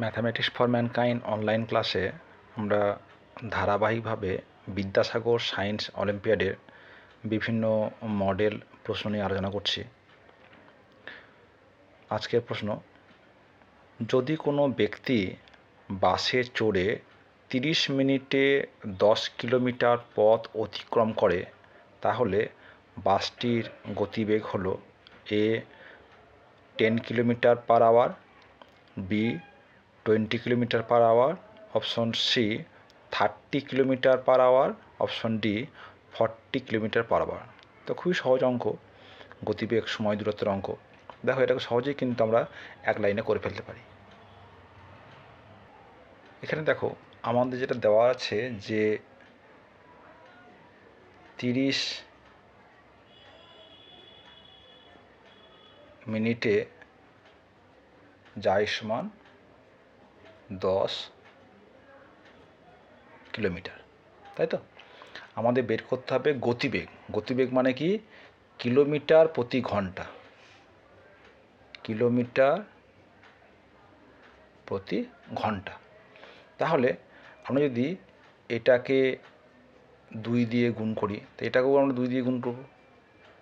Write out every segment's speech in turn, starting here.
Mathematics for mankind online ক্লাসে আমরা ধারাবাহিকভাবে বিদ্যাসাগর সায়েন্স অলিম্পিয়াডের বিভিন্ন মডেল প্রশ্ন নিয়ে আলোচনা করছি। আজকের প্রশ্ন, যদি কোনো ব্যক্তি বাসে চড়ে তিরিশ মিনিটে দশ কিলোমিটার পথ অতিক্রম করে, তাহলে বাসটির গতিবেগ হলো A ten kilometre per hour B twenty kilometre per hour, option C, thirty kilometre per hour, option D, forty kilometre per hour. তো খুবই সহজ অঙ্ক, গতিবেগ, সময় দূরত্বের অঙ্ক। দেখো এটাকে সহজেই কিন্তু আমরা এক লাইনে করে ফেলতে পারি। এখানে দেখো, আমাদের যেটা দেওয়া আছে যে তিরিশ মিনিটে যায় সমান দশ কিলোমিটার, তাই তো? আমাদের বের করতে হবে গতিবেগ। গতিবেগ মানে কি? কিলোমিটার প্রতি ঘণ্টা। কিলোমিটার প্রতি ঘণ্টা। তাহলে আমরা যদি এটাকে দুই দিয়ে গুণ করি, তো এটাকেও আমরা দুই দিয়ে গুণ করব।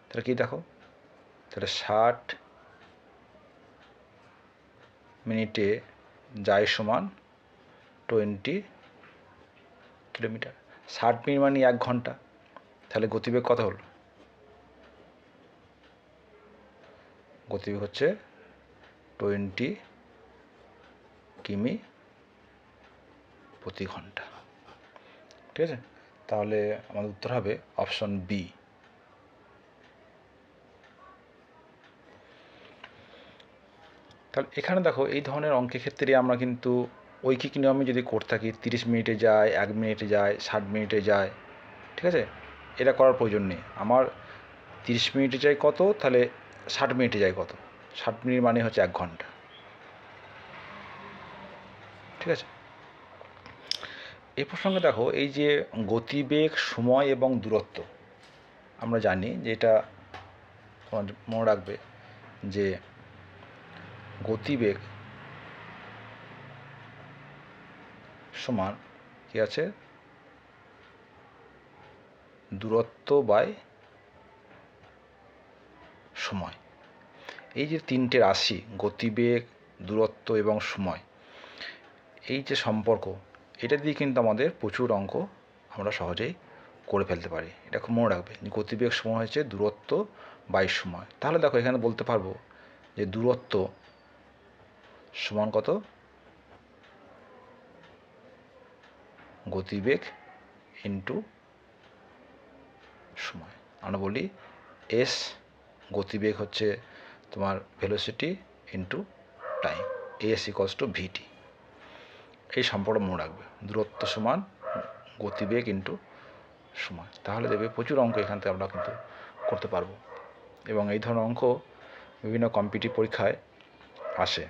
তাহলে কি দেখো? তাহলে ষাট মিনিটে যায় সমান টোয়েন্টি কিলোমিটার। ষাট মিনিট মানে এক ঘণ্টা। তাহলে গতিবেগ কত হলো? গতিবেগ হচ্ছে টোয়েন্টি কিমি প্রতি ঘণ্টা। ঠিক আছে? তাহলে আমাদের উত্তর হবে অপশন বি তাহলে এখানে দেখো, এই ধরনের অঙ্কের ক্ষেত্রে আমরা কিন্তু ঐকিক নিয়মে যদি করতে থাকি, তিরিশ মিনিটে যায়, এক মিনিটে যায়, ষাট মিনিটে যায়, ঠিক আছে? এটা করার প্রয়োজন নেই। আমার তিরিশ মিনিটে যায় কত? তাহলে ষাট মিনিটে যায় কত? ষাট মিনিট মানে হচ্ছে এক ঘণ্টা। ঠিক আছে? এই প্রসঙ্গে দেখো, এই যে গতিবেগ, সময় এবং দূরত্ব, আমরা জানি যে এটা মনে রাখবে যে গতিবেগ সমান কি আছে? দূরত্ব বাই সময়। এই যে তিনটে রাশি, গতিবেগ, দূরত্ব এবং সময়, এই যে সম্পর্ক, এটা দিয়ে কিন্তু আমাদের প্রচুর অঙ্ক আমরা সহজেই করে ফেলতে পারি। এটা খুব মনে রাখবে গতিবেগ সময় হচ্ছে দূরত্ব বাই সময়। তাহলে দেখো এখানে বলতে পারব যে দূরত্ব সমান কত? গতিবেগ ইন্টু সময়। আমরা বলি এস গতিবেগ হচ্ছে তোমার velocity into time S equals to VT এই সম্পর্ক মনে রাখবে। দূরত্ব সমান গতিবেগ ইন্টু সময়। তাহলে দেখবে প্রচুর অঙ্ক এখান থেকে আমরা কিন্তু করতে পারব। এবং এই ধরনের অঙ্ক বিভিন্ন কম্পিটিভ পরীক্ষায় আসে।